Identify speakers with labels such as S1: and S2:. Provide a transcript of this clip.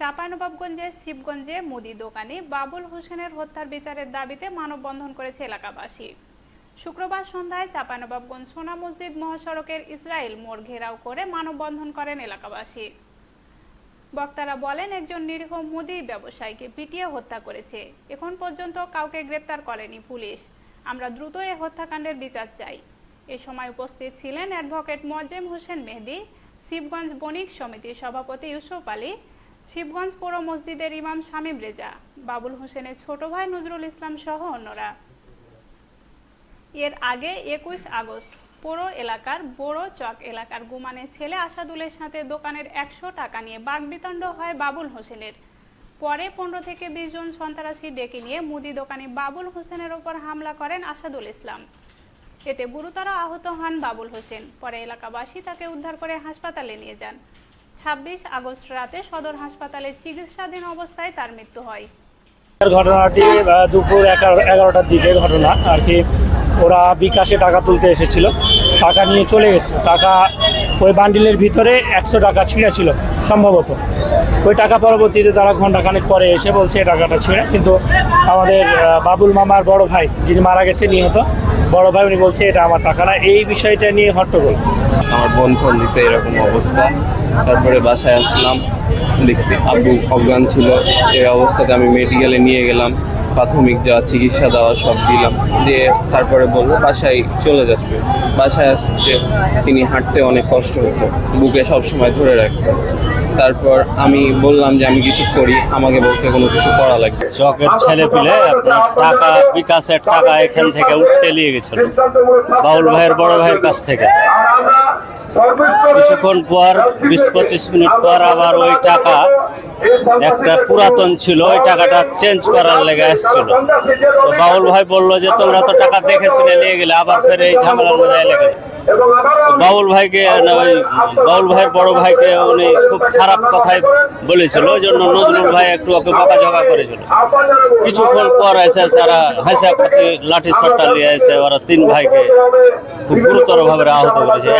S1: চাঁপাইনবাবগঞ্জের শিবগঞ্জে মুদি দোকানি বাবুল হোসেনের হত্যার বিচারের দাবিতে মানববন্ধন করেছে এলাকাবাসী। শুক্রবার সন্ধ্যায় চাঁপাইনবাবগঞ্জ সোনা মসজিদ মহাসড়কের ইসরায়েল মোড় ঘেরাও করে মানববন্ধন করেন এলাকাবাসী। বক্তারা বলেন, একজন নিরীহ মুদি ব্যবসায়ীকে পিটিয়ে হত্যা করেছে। এখন পর্যন্ত কাউকে গ্রেপ্তার করেনি পুলিশ। আমরা দ্রুত এ হত্যাকাণ্ডের বিচার চাই। এ সময় উপস্থিত ছিলেন অ্যাডভোকেট মোয়াজ্জেম হোসেন মেহেদি, শিবগঞ্জ বণিক সমিতির সভাপতি ইউসুফ আলী শিবগঞ্জ পৌর মসজিদের ইমাম শামীম রেজা, বাবুল হোসেনের ছোট ভাই নজরুল ইসলাম সহ অন্যরা। এর আগে একুশ আগস্ট পৌর এলাকার বড় চক এলাকার গুমানের ছেলে আসাদুলের সাথে দোকানের একশো টাকা নিয়ে বাগবিতণ্ড হয় বাবুল হোসেনের। পরে পনেরো থেকে বিশ জন সন্ত্রাসী ডেকে নিয়ে মুদি দোকানে বাবুল হোসেনের ওপর হামলা করেন আসাদুল ইসলাম। এতে গুরুতর আহত হন বাবুল হোসেন। পরে এলাকাবাসী তাকে উদ্ধার করে হাসপাতালে নিয়ে যান। ছাব্বিশ আগস্ট রাতে সদর হাসপাতালে চিকিৎসাধীন অবস্থায় তার মৃত্যু হয়।
S2: ঘটনাটি দুপুর এগারো, এগারোটার দিকে ঘটনা আর কি। ওরা বিকাশে টাকা তুলতে এসেছিল, টাকা নিয়ে চলে গেছে। টাকা ওই বান্ডিলের ভিতরে একশো টাকা ছিল, সম্ভবত। ওই টাকা পরবর্তীতে তারা ঘন্টাখানেক পরে এসে বলছে এই টাকাটা ছিঁড়ে। কিন্তু আমাদের বাবুল মামার বড় ভাই, যিনি মারা গেছে নিহত বড় ভাই উনি বলছে, এটা আমার টাকা না। এই বিষয়টা নিয়ে হট্টগোল।
S3: আমার বোন ফোন দিছে, এরকম অবস্থা। তারপরে বাসায় আসলাম, দেখছি আব্বু অজ্ঞান ছিল। এই অবস্থাতে আমি মেডিকেলে নিয়ে গেলাম। প্রাথমিক যা চিকিৎসা দেওয়া সব দিলাম। দিয়ে তারপরে বলব বাসায় চলে যাচ্ছে বাসায় আসছে, তিনি হাঁটতে অনেক কষ্ট হতো। বুকে সব সময় ধরে রাখতো। তারপর আমি বললাম যে, আমি কিছু করি। আমাকে বলছে, কোনো কিছু করা লাগবে।
S4: চকের ছেলে পিলে আপনার টাকা, বিকাশের টাকা এখান থেকে উঠে নিয়ে গেছিল। বাউল ভাইয়ের বড় ভাইয়ের কাছ থেকে। কিছুক্ষণ পর, বিশ পঁচিশ মিনিট পর আবার ওই টাকা একটা পুরাতন ছিল, ওই টাকাটা চেঞ্জ করার লেগে আসছিল। তো বাউল ভাই বলল যে, তোমরা তো টাকা দেখে শুনে নিয়ে গেলে, আবার ফের এই ঝামেলার মধ্যে কেন? বাউল ভাইকে বাউল ভাইয়ের বড় ভাইকে উনি খুব খারাপ কথাই বলেছিল, ওই জন্য নজরুল ভাই একটু ওকে বকাঝকা করেছিল। কিছুক্ষণ পর এসে সারা হাসা পাতি লাঠি সট্টা নিয়ে এসে ওরা তিন ভাইকে খুব গুরুতর ভাবে আহত করেছে।